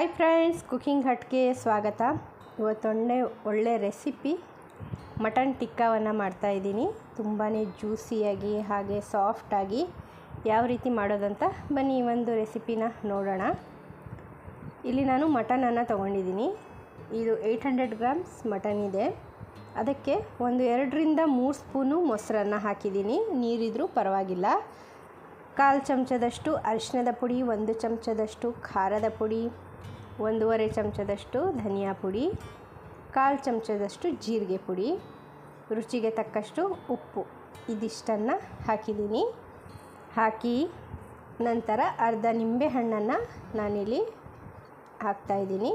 Hi friends, cooking ಹಟ್ಗೆ ಸ್ವಾಗತ. ಇವತ್ತೊಳ್ಳೆ ಒಳ್ಳೆ recipe. Mutton ಟಿಕ್ಕಾವನ್ನು ಮಾಡ್ತಾಯಿದ್ದೀನಿ ತುಂಬಾ ಜ್ಯೂಸಿಯಾಗಿ ಹಾಗೆ ಸಾಫ್ಟಾಗಿ ಯಾವ ರೀತಿ ಮಾಡೋದಂತ ಬನ್ನಿ ಈ ಒಂದು ರೆಸಿಪಿನ ನೋಡೋಣ. ಇಲ್ಲಿ ನಾನು ಮಟನನ್ನು ತೊಗೊಂಡಿದ್ದೀನಿ. ಇದು ಏಯ್ಟ್ ಹಂಡ್ರೆಡ್ ಗ್ರಾಮ್ಸ್ ಮಟನ್ ಇದೆ. ಅದಕ್ಕೆ ಒಂದು ಎರಡರಿಂದ ಮೂರು ಸ್ಪೂನು ಮೊಸರನ್ನು ಹಾಕಿದ್ದೀನಿ. ನೀರಿದ್ರೂ ಪರವಾಗಿಲ್ಲ. ಕಾಲು ಚಮಚದಷ್ಟು ಅರಿಶಿನದ ಪುಡಿ, ಒಂದು ಚಮಚದಷ್ಟು ಖಾರದ ಪುಡಿ ಒಂದೂವರೆ ಚಮಚದಷ್ಟು ಧನಿಯಾ ಪುಡಿ, ಕಾಲು ಚಮಚದಷ್ಟು ಜೀರಿಗೆ ಪುಡಿ, ರುಚಿಗೆ ತಕ್ಕಷ್ಟು ಉಪ್ಪು. ಇದಿಷ್ಟನ್ನು ಹಾಕಿದ್ದೀನಿ. ಹಾಕಿ ನಂತರ ಅರ್ಧ ನಿಂಬೆ ಹಣ್ಣನ್ನು ನಾನಿಲ್ಲಿ ಹಾಕ್ತಾಯಿದ್ದೀನಿ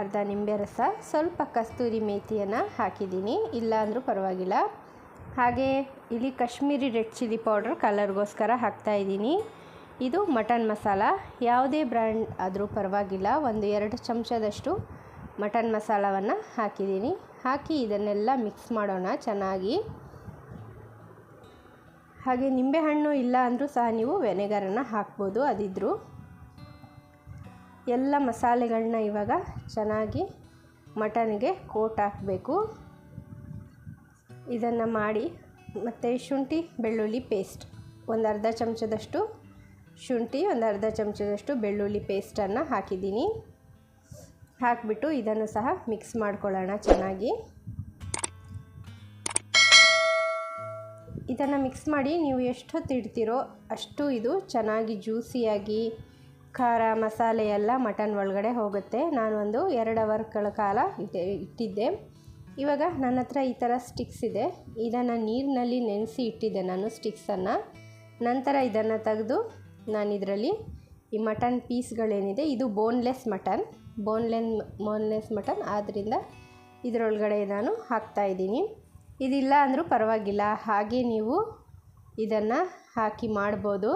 ಅರ್ಧ ನಿಂಬೆ ರಸ, ಸ್ವಲ್ಪ ಕಸ್ತೂರಿ ಮೇಥಿಯನ್ನು ಹಾಕಿದ್ದೀನಿ. ಇಲ್ಲ ಅಂದರೂ ಪರವಾಗಿಲ್ಲ. ಹಾಗೆ ಇಲ್ಲಿ ಕಾಶ್ಮೀರಿ ರೆಡ್ ಚಿಲ್ಲಿ ಪೌಡ್ರ್ ಕಲರ್ಗೋಸ್ಕರ ಹಾಕ್ತಾಯಿದ್ದೀನಿ ಇದು ಮಟನ್ ಮಸಾಲ. ಯಾವುದೇ ಬ್ರ್ಯಾಂಡ್ ಆದರೂ ಪರವಾಗಿಲ್ಲ. ಒಂದು ಎರಡು ಚಮಚದಷ್ಟು ಮಟನ್ ಮಸಾಲವನ್ನು ಹಾಕಿದ್ದೀನಿ. ಹಾಕಿ ಇದನ್ನೆಲ್ಲ ಮಿಕ್ಸ್ ಮಾಡೋಣ ಚೆನ್ನಾಗಿ. ಹಾಗೆ ನಿಂಬೆಹಣ್ಣು ಇಲ್ಲ ಅಂದರೂ ಸಹ ನೀವು ವೆನೆಗರನ್ನು ಹಾಕ್ಬೋದು ಅದಿದ್ದರೂ ಎಲ್ಲ ಮಸಾಲೆಗಳನ್ನ ಇವಾಗ ಚೆನ್ನಾಗಿ ಮಟನ್ಗೆ ಕೋಟ್ ಹಾಕಬೇಕು. ಇದನ್ನು ಮಾಡಿ ಮತ್ತು ಶುಂಠಿ ಬೆಳ್ಳುಳ್ಳಿ ಪೇಸ್ಟ್ ಒಂದು ಅರ್ಧ ಚಮಚದಷ್ಟು ಶುಂಠಿ, ಒಂದು ಅರ್ಧ ಚಮಚದಷ್ಟು ಬೆಳ್ಳುಳ್ಳಿ ಪೇಸ್ಟನ್ನು ಹಾಕಿದ್ದೀನಿ. ಹಾಕಿಬಿಟ್ಟು ಇದನ್ನು ಸಹ ಮಿಕ್ಸ್ ಮಾಡ್ಕೊಳ್ಳೋಣ ಚೆನ್ನಾಗಿ. ಇದನ್ನು ಮಿಕ್ಸ್ ಮಾಡಿ ನೀವು ಎಷ್ಟು ತಿಡ್ತಿರೋ ಅಷ್ಟು ಇದು ಚೆನ್ನಾಗಿ ಜ್ಯೂಸಿಯಾಗಿ ಖಾರ ಮಸಾಲೆ ಎಲ್ಲ ಮಟನ್ ಒಳಗಡೆ ಹೋಗುತ್ತೆ. ನಾನು ಒಂದು ಎರಡು ಅವರ್ಗಳ ಕಾಲ ಇಟ್ಟೆ, ಇಟ್ಟಿದ್ದೆ. ಇವಾಗ ನನ್ನ ಹತ್ರ ಈ ಥರ ಸ್ಟಿಕ್ಸ್ ಇದೆ. ಇದನ್ನು ನೀರಿನಲ್ಲಿ ನೆನೆಸಿ ಇಟ್ಟಿದ್ದೆ ನಾನು ಸ್ಟಿಕ್ಸನ್ನು. ನಂತರ ಇದನ್ನು ತೆಗೆದು ನಾನು ಇದರಲ್ಲಿ ಈ ಮಟನ್ ಪೀಸ್ಗಳೇನಿದೆ, ಇದು boneless mutton. Boneless boneless mutton. ಆದ್ದರಿಂದ ಇದರೊಳಗಡೆ ನಾನು ಹಾಕ್ತಾಯಿದ್ದೀನಿ ಇದಿಲ್ಲ ಅಂದರೂ ಪರವಾಗಿಲ್ಲ. ಹಾಗೆ ನೀವು ಇದನ್ನು ಹಾಕಿ ಮಾಡ್ಬೋದು.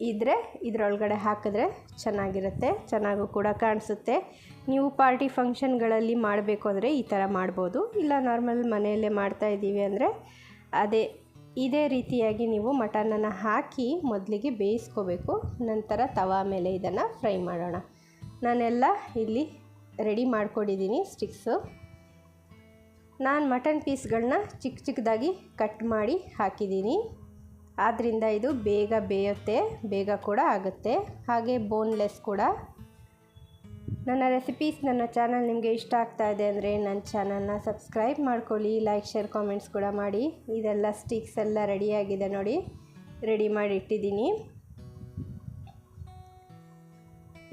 ಇದ್ದರೆ ಇದರೊಳಗಡೆ ಹಾಕಿದ್ರೆ ಚೆನ್ನಾಗಿರುತ್ತೆ. ಚೆನ್ನಾಗೂ ಕೂಡ ಕಾಣಿಸುತ್ತೆ. ನೀವು ಪಾರ್ಟಿ ಫಂಕ್ಷನ್ಗಳಲ್ಲಿ ಮಾಡಬೇಕು ಅಂದರೆ ಈ ಥರ ಮಾಡ್ಬೋದು. ಇಲ್ಲ ನಾರ್ಮಲ್ ಮನೆಯಲ್ಲೇ ಮಾಡ್ತಾಯಿದ್ದೀವಿ ಅಂದರೆ ಅದೇ ಇದೇ ರೀತಿಯಾಗಿ ನೀವು ಮಟನನ್ನು ಹಾಕಿ ಮೊದಲಿಗೆ ಬೇಯಿಸ್ಕೋಬೇಕು, ನಂತರ ತವಾ ಮೇಲೆ ಇದನ್ನು ಫ್ರೈ ಮಾಡೋಣ. ನಾನೆಲ್ಲ ಇಲ್ಲಿ ರೆಡಿ ಮಾಡ್ಕೊಂಡಿದ್ದೀನಿ ಸ್ಟಿಕ್ಸು. ನಾನು ಮಟನ್ ಪೀಸ್ಗಳನ್ನ ಚಿಕ್ಕ ಚಿಕ್ಕದಾಗಿ ಕಟ್ ಮಾಡಿ ಹಾಕಿದ್ದೀನಿ. ಆದ್ದರಿಂದ ಇದು ಬೇಗ ಬೇಯುತ್ತೆ, ಬೇಗ ಕೂಡ ಆಗುತ್ತೆ. ಹಾಗೆ ಬೋನ್ಲೆಸ್ ಕೂಡ. ನನ್ನ ರೆಸಿಪೀಸ್ ನನ್ನ ಚಾನಲ್ ನಿಮಗೆ ಇಷ್ಟ ಆಗ್ತಾ ಇದೆ ಅಂದರೆ ನನ್ನ ಚಾನಲ್ನ ಸಬ್ಸ್ಕ್ರೈಬ್ ಮಾಡ್ಕೊಳ್ಳಿ ಲೈಕ್ ಶೇರ್ ಕಾಮೆಂಟ್ಸ್ ಕೂಡ ಮಾಡಿ. ಇದೆಲ್ಲ ಸ್ಟಿಕ್ಸ್ ಎಲ್ಲ ರೆಡಿಯಾಗಿದೆ ನೋಡಿ. ರೆಡಿ ಮಾಡಿ ಇಟ್ಟಿದ್ದೀನಿ.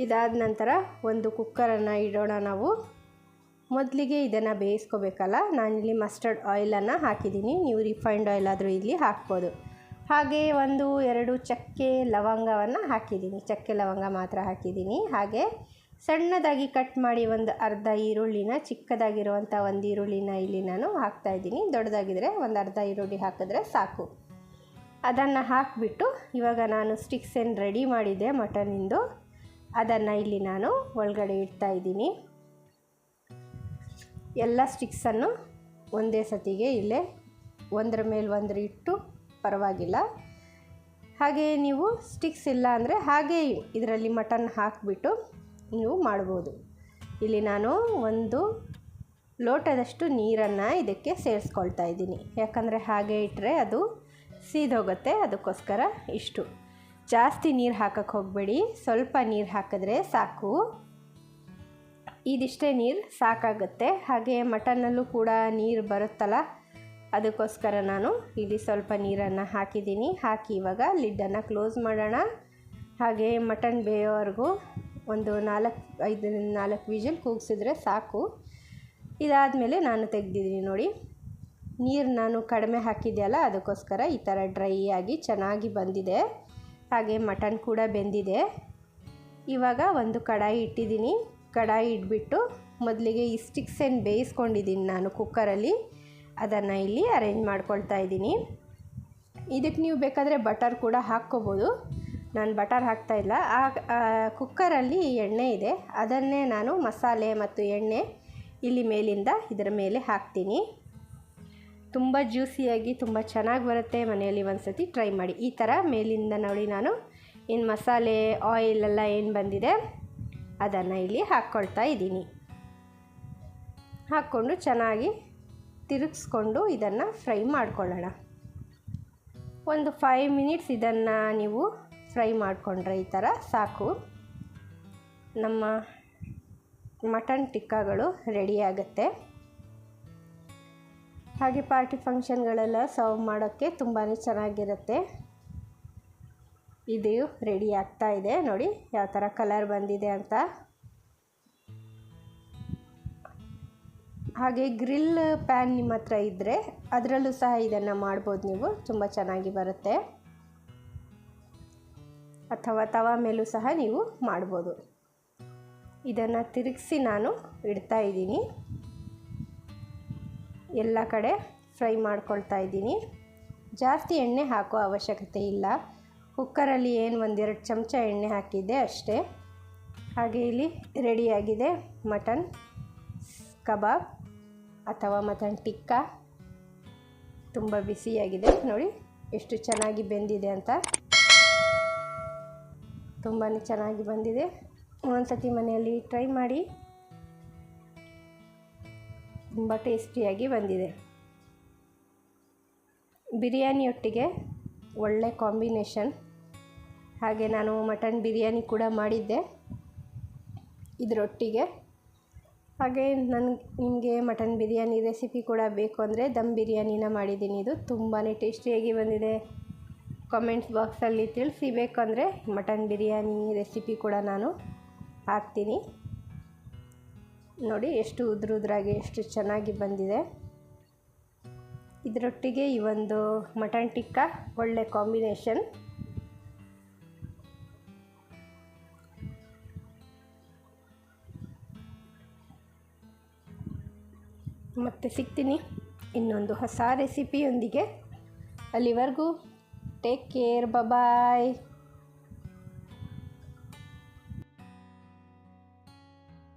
ಇದಾದ ನಂತರ ಒಂದು ಕುಕ್ಕರನ್ನು ಇಡೋಣ ನಾವು. ಮೊದಲಿಗೆ ಇದನ್ನು ಬೇಯಿಸ್ಕೋಬೇಕಲ್ಲ ನಾನಿಲ್ಲಿ ಮಸ್ಟರ್ಡ್ ಆಯಿಲನ್ನು ಹಾಕಿದ್ದೀನಿ. ನೀವು ರಿಫೈನ್ಡ್ ಆಯಿಲ್ ಆದರೂ ಇಲ್ಲಿ ಹಾಕ್ಬೋದು. ಹಾಗೆ ಒಂದು ಎರಡು ಚಕ್ಕೆ ಲವಂಗವನ್ನು ಹಾಕಿದ್ದೀನಿ. ಚಕ್ಕೆ ಲವಂಗ ಮಾತ್ರ ಹಾಕಿದ್ದೀನಿ. ಹಾಗೆ ಸಣ್ಣದಾಗಿ ಕಟ್ ಮಾಡಿ ಒಂದು ಅರ್ಧ ಈರುಳ್ಳಿನ ಚಿಕ್ಕದಾಗಿರುವಂಥ ಒಂದು ಈರುಳ್ಳಿನ ಇಲ್ಲಿ ನಾನು ಹಾಕ್ತಾಯಿದ್ದೀನಿ ದೊಡ್ಡದಾಗಿದ್ದರೆ ಒಂದು ಅರ್ಧ ಈರುಳ್ಳಿ ಹಾಕಿದ್ರೆ ಸಾಕು. ಅದನ್ನು ಹಾಕಿಬಿಟ್ಟು ಇವಾಗ ನಾನು ಸ್ಟಿಕ್ಸ್ ಏನು ರೆಡಿ ಮಾಡಿದ್ದೆ ಮಟನಿಂದು ಅದನ್ನು ಇಲ್ಲಿ ನಾನು ಒಳಗಡೆ ಇಡ್ತಾ ಇದ್ದೀನಿ. ಎಲ್ಲ ಸ್ಟಿಕ್ಸನ್ನು ಒಂದೇ ಸತಿಗೆ ಇಲ್ಲೇ ಒಂದರ ಮೇಲೆ ಒಂದರ ಇಟ್ಟು ಪರವಾಗಿಲ್ಲ. ಹಾಗೆಯೇ ನೀವು ಸ್ಟಿಕ್ಸ್ ಇಲ್ಲ ಅಂದರೆ ಹಾಗೆ ಇದರಲ್ಲಿ ಮಟನ್ ಹಾಕಿಬಿಟ್ಟು ನೀವು ಮಾಡ್ಬೋದು. ಇಲ್ಲಿ ನಾನು ಒಂದು ಲೋಟದಷ್ಟು ನೀರನ್ನು ಇದಕ್ಕೆ ಸೇರಿಸ್ಕೊಳ್ತಾ ಇದ್ದೀನಿ. ಯಾಕಂದರೆ ಹಾಗೆ ಇಟ್ಟರೆ ಅದು ಸೀದೋಗುತ್ತೆ, ಅದಕ್ಕೋಸ್ಕರ ಇಷ್ಟು. ಜಾಸ್ತಿ ನೀರು ಹಾಕಕ್ಕೆ ಹೋಗಬೇಡಿ. ಸ್ವಲ್ಪ ನೀರು ಹಾಕಿದ್ರೆ ಸಾಕು. ಇದಿಷ್ಟೇ ನೀರು ಸಾಕಾಗುತ್ತೆ. ಹಾಗೆ ಮಟನ್ನಲ್ಲೂ ಕೂಡ ನೀರು ಬರುತ್ತಲ್ಲ, ಅದಕ್ಕೋಸ್ಕರ ನಾನು ಇಲ್ಲಿ ಸ್ವಲ್ಪ ನೀರನ್ನು ಹಾಕಿದ್ದೀನಿ. ಹಾಕಿ ಇವಾಗ ಲಿಡ್ಡನ್ನು ಕ್ಲೋಸ್ ಮಾಡೋಣ. ಹಾಗೆ ಮಟನ್ ಬೇಯೋವರೆಗೂ ಒಂದು ನಾಲ್ಕು, ಐದು, ನಾಲ್ಕು ವಿಜಲ್ ಕೂಗಿಸಿದ್ರೆ ಸಾಕು. ಇದಾದಮೇಲೆ ನಾನು ತೆಗೆದಿದ್ದೀನಿ ನೋಡಿ. ನೀರು ನಾನು ಕಡಿಮೆ ಹಾಕಿದೆಯಲ್ಲ, ಅದಕ್ಕೋಸ್ಕರ ಈ ಥರ ಡ್ರೈ ಆಗಿ ಚೆನ್ನಾಗಿ ಬಂದಿದೆ. ಹಾಗೆ ಮಟನ್ ಕೂಡ ಬೆಂದಿದೆ. ಇವಾಗ ಒಂದು ಕಡಾಯಿ ಇಟ್ಟಿದ್ದೀನಿ. ಕಡಾಯಿ ಇಟ್ಬಿಟ್ಟು ಮೊದಲಿಗೆ ಈ ಸ್ಟಿಕ್ಸ್ ಏನು ಬೇಯಿಸ್ಕೊಂಡಿದ್ದೀನಿ ನಾನು ಕುಕ್ಕರಲ್ಲಿ, ಅದನ್ನು ಇಲ್ಲಿ ಅರೇಂಜ್ ಮಾಡ್ಕೊಳ್ತಾ ಇದ್ದೀನಿ. ಇದಕ್ಕೆ ನೀವು ಬೇಕಾದರೆ ಬಟರ್ ಕೂಡ ಹಾಕ್ಕೋಬೋದು. ನಾನು ಬಟರ್ ಹಾಕ್ತಾಯಿಲ್ಲ ಆ ಕುಕ್ಕರಲ್ಲಿ ಎಣ್ಣೆ ಇದೆ. ಅದನ್ನೇ ನಾನು ಮಸಾಲೆ ಮತ್ತು ಎಣ್ಣೆ ಇಲ್ಲಿ ಮೇಲಿಂದ ಇದರ ಮೇಲೆ ಹಾಕ್ತೀನಿ. ತುಂಬ ಜ್ಯೂಸಿಯಾಗಿ, ತುಂಬ ಚೆನ್ನಾಗಿ ಬರುತ್ತೆ ಮನೆಯಲ್ಲಿ ಒಂದು ಸತಿ ಟ್ರೈ ಮಾಡಿ. ಈ ಥರ ಮೇಲಿಂದ ನೋಡಿ ನಾನು ಏನು ಮಸಾಲೆ, ಆಯಿಲ್ ಎಲ್ಲ ಏನು ಬಂದಿದೆ, ಅದನ್ನು ಇಲ್ಲಿ ಹಾಕ್ಕೊಳ್ತಾ ಇದ್ದೀನಿ. ಹಾಕ್ಕೊಂಡು ಚೆನ್ನಾಗಿ ತಿರುಗಿಸ್ಕೊಂಡು ಇದನ್ನು ಫ್ರೈ ಮಾಡ್ಕೊಳ್ಳೋಣ. ಒಂದು ಫೈವ್ ಮಿನಿಟ್ಸ್ ಇದನ್ನು ನೀವು ಫ್ರೈ ಮಾಡಿಕೊಂಡ್ರೆ ಈ ಥರ ಸಾಕು. ನಮ್ಮ ಮಟನ್ ಟಿಕ್ಕಾಗಳು ರೆಡಿ ಆಗುತ್ತೆ. ಹಾಗೆ ಪಾರ್ಟಿ ಫಂಕ್ಷನ್ಗಳೆಲ್ಲ ಸರ್ವ್ ಮಾಡೋಕ್ಕೆ ತುಂಬಾ ಚೆನ್ನಾಗಿರುತ್ತೆ. ಇದು ರೆಡಿ ಆಗ್ತಾ ಇದೆ. ನೋಡಿ, ಯಾವ ಥರ ಕಲರ್ ಬಂದಿದೆ ಅಂತ. ಹಾಗೆ ಗ್ರಿಲ್ ಪ್ಯಾನ್ ನಿಮ್ಮ ಹತ್ರ ಇದ್ದರೆ ಅದರಲ್ಲೂ ಸಹ ಇದನ್ನು ಮಾಡ್ಬೋದು ನೀವು. ತುಂಬ ಚೆನ್ನಾಗಿ ಬರುತ್ತೆ. ಅಥವಾ ತವಾ ಮೇಲೂ ಸಹ ನೀವು ಮಾಡ್ಬೋದು. ಇದನ್ನು ತಿರುಗಿಸಿ ನಾನು ಇಡ್ತಾ ಇದ್ದೀನಿ. ಎಲ್ಲ ಕಡೆ ಫ್ರೈ ಮಾಡ್ಕೊಳ್ತಾ ಇದ್ದೀನಿ. ಜಾಸ್ತಿ ಎಣ್ಣೆ ಹಾಕೋ ಅವಶ್ಯಕತೆ ಇಲ್ಲ. ಕುಕ್ಕರಲ್ಲಿ ಏನು ಒಂದೆರಡು ಚಮಚ ಎಣ್ಣೆ ಹಾಕಿದ್ದೆ ಅಷ್ಟೇ. ಹಾಗೆ ಇಲ್ಲಿ ರೆಡಿಯಾಗಿದೆ ಮಟನ್ ಕಬಾಬ್ ಅಥವಾ ಮಟನ್ ಟಿಕ್ಕ. ತುಂಬ ಬಿಸಿಯಾಗಿದೆ. ನೋಡಿ ಎಷ್ಟು ಚೆನ್ನಾಗಿ ಬೆಂದಿದೆ ಅಂತ. ತುಂಬಾ ಚೆನ್ನಾಗಿ ಬಂದಿದೆ. ಒಂದ್ಸತಿ ಮನೆಯಲ್ಲಿ ಟ್ರೈ ಮಾಡಿ. ತುಂಬ ಟೇಸ್ಟಿಯಾಗಿ ಬಂದಿದೆ. ಬಿರಿಯಾನಿಯೊಟ್ಟಿಗೆ ಒಳ್ಳೆ ಕಾಂಬಿನೇಷನ್ ಹಾಗೆ ನಾನು ಮಟನ್ ಬಿರಿಯಾನಿ ಕೂಡ ಮಾಡಿದ್ದೆ. ಇದರೊಟ್ಟಿಗೆ. ಹಾಗೆ ನನಗೆ ನಿಮಗೆ ಮಟನ್ ಬಿರಿಯಾನಿ ರೆಸಿಪಿ ಕೂಡ ಬೇಕು ಅಂದರೆ ದಮ್ ಬಿರಿಯಾನಿನ ಮಾಡಿದ್ದೀನಿ. ಇದು ತುಂಬಾ ಟೇಸ್ಟಿಯಾಗಿ ಬಂದಿದೆ. ಕಾಮೆಂಟ್ಸ್ ಬಾಕ್ಸಲ್ಲಿ ತಿಳಿಸಿ ಬೇಕಂದರೆ ಮಟನ್ ಬಿರಿಯಾನಿ ರೆಸಿಪಿ ಕೂಡ ನಾನು ಹಾಕ್ತೀನಿ. ನೋಡಿ ಎಷ್ಟು ಉದ್ರುದ್ರಾಗಿ ಎಷ್ಟು ಚೆನ್ನಾಗಿ ಬಂದಿದೆ. ಇದರೊಟ್ಟಿಗೆ ಈ ಒಂದು ಮಟನ್ ಟಿಕ್ಕ ಒಳ್ಳೆ ಕಾಂಬಿನೇಷನ್. ಮತ್ತೆ ಸಿಗ್ತೀನಿ ಇನ್ನೊಂದು ಹೊಸ ರೆಸಿಪಿಯೊಂದಿಗೆ ಅಲ್ಲಿವರೆಗೂ Take care. Bye-bye.